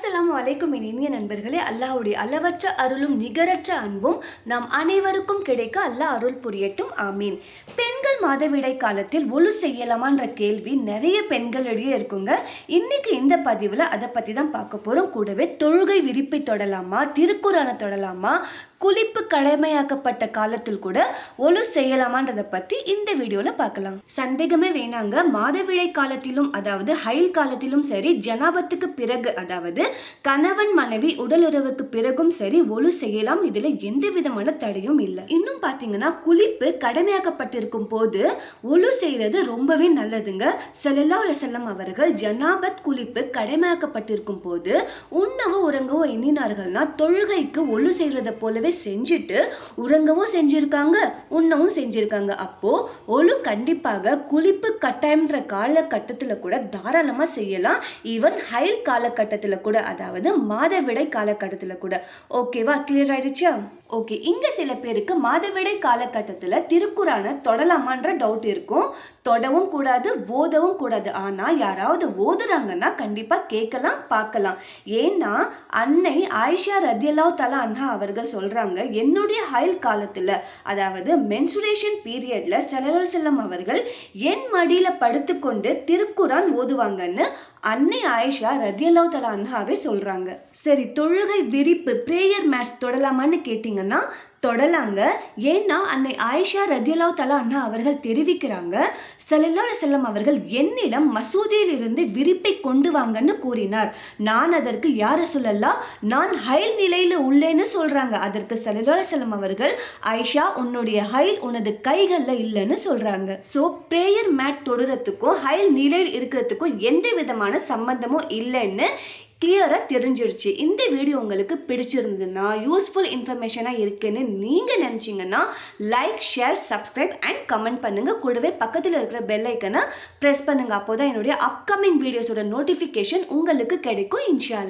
அஸ்ஸலாமு அலைக்கும் என் இனிய நண்பர்களே அல்லாஹுடைய அளவற்ற அருளும் நிகரற்ற அன்பும் நாம் அனைவருக்கும் கிடைக்க அல்லாஹ் அருள் புரியட்டும். ஆமீன். பெண்கள் மாதவிடை காலத்தில் ஒழு செய்யலாமான்ற கேள்வி நிறைய பெண்களிடையே இருக்குங்க. இன்னைக்கு இந்த பதிவுல அதை பத்தி தான் பார்க்க போறோம். கூடவே தொழுகை விரிப்பை தொடலாமா திருக்குறானை தொடலாமா குளிப்பு கடமையாக்கப்பட்ட காலத்தில் கூட ஒழு செய்யலாமான்றதை பத்தி இந்த வீடியோல பார்க்கலாம். சந்தேகமே வேணாங்க. மாதவிடை காலத்திலும் அதாவது ஹைல் காலத்திலும் சரி ஜனாபத்துக்கு பிறகு அதாவது கணவன் மனைவி உடலுறவுக்கு பிறகும் சரி ஒழு செய்யலாம். இதுல எந்த விதமான தடையும் இல்லை. இன்னும் பாத்தீங்கன்னா குளிப்பு கடமையாக்கப்பட்டிருக்கும் போது ஒழு செய்யறது ரொம்பவே நல்லதுங்க. செல்லல்லா செல்லம் அவர்கள் ஜனாபத் குளிப்பு கடமையாக்கப்பட்டிருக்கும் போது உண்ணவோ உறங்கவோ எண்ணினார்கள்னா தொழுகைக்கு ஒழு செய்யறதை போலவே செஞ்சுட்டு உறங்கவும் செஞ்சிருக்காங்க உண்ணவும் செஞ்சிருக்காங்க. அப்போ ஒழு கண்டிப்பாக குளிப்பு கட்டாயம்ன்ற காலகட்டத்துல கூட தாராளமா செய்யலாம். ஈவன் ஹைல் காலகட்டத்துல கூட அதாவது மாதவிடை காலகட்டத்துல கூட. ஓகேவா கிளியர் ஆயிடுச்சா? ஓகே இங்க சில பேருக்கு மாதவிடை காலகட்டத்துல திருக்குறான தொடலாமான்ற டவுட் இருக்கும். தொடவும் கூடாது ஓதவும் கூடாது. ஆனா யாராவது ஓதுறாங்கன்னா கண்டிப்பா கேட்கலாம் பார்க்கலாம். ஏன்னா அன்னை ஆயிஷா ரத்தியலாவ் தலா அண்ணா அவர்கள் சொல்றாங்க என்னுடைய ஹைல் காலத்துல அதாவது மென்சுரேஷன் பீரியட்ல செலவர் செல்லம் அவர்கள் என் மடியில படுத்துக்கொண்டு திருக்குறான் ஓதுவாங்கன்னு அன்னை ஆயிஷா ரத்தியல்லாஹு தலா அன்ஹாவே சொல்றாங்க. சரி தொழுகை விரிப்பு பிரேயர் மேட்ச் தொடலாமான்னு கேட்டீங்கன்னா தொடலாங்க. ஏன்னா அன்னை ஆயிஷா ரத்தியல்லாஹு தலா அண்ணா அவர்கள் தெரிவிக்கிறாங்க ஸல்லல்லாஹு செல்லம் அவர்கள் என்னிடம் மசூதியில் இருந்து விரிப்பை கொண்டு வாங்கன்னு கூறினார். நான் அதற்கு யார சொல்லலாம் நான் ஹைல் நிலையில உள்ளேன்னு சொல்றாங்க. அதற்கு ஸல்லல்லாஹு செல்லம் அவர்கள் ஆயிஷா உன்னுடைய ஹைல் உனது கைகள்ல இல்லைன்னு சொல்றாங்க. சோ பிரேயர் மேட் தொடுறதுக்கும் ஹைல் நிலையில் இருக்கிறதுக்கும் எந்த விதமான சம்பந்தமும் இல்லைன்னு கிளியராக தெரிஞ்சிருச்சு. இந்த வீடியோ உங்களுக்கு பிடிச்சிருந்ததுன்னா யூஸ்ஃபுல் இன்ஃபர்மேஷனாக இருக்குன்னு நீங்கள் நினச்சிங்கன்னா like share subscribe and comment பண்ணுங்க. கூடவே பக்கத்தில் இருக்கிற பெல் ஐக்கனை பண்ணுங்கள் பண்ணுங்க. அப்போதான் என்னுடைய அப்கமிங் வீடியோஸோட நோட்டிஃபிகேஷன் உங்களுக்கு கிடைக்கும் இன்ஷா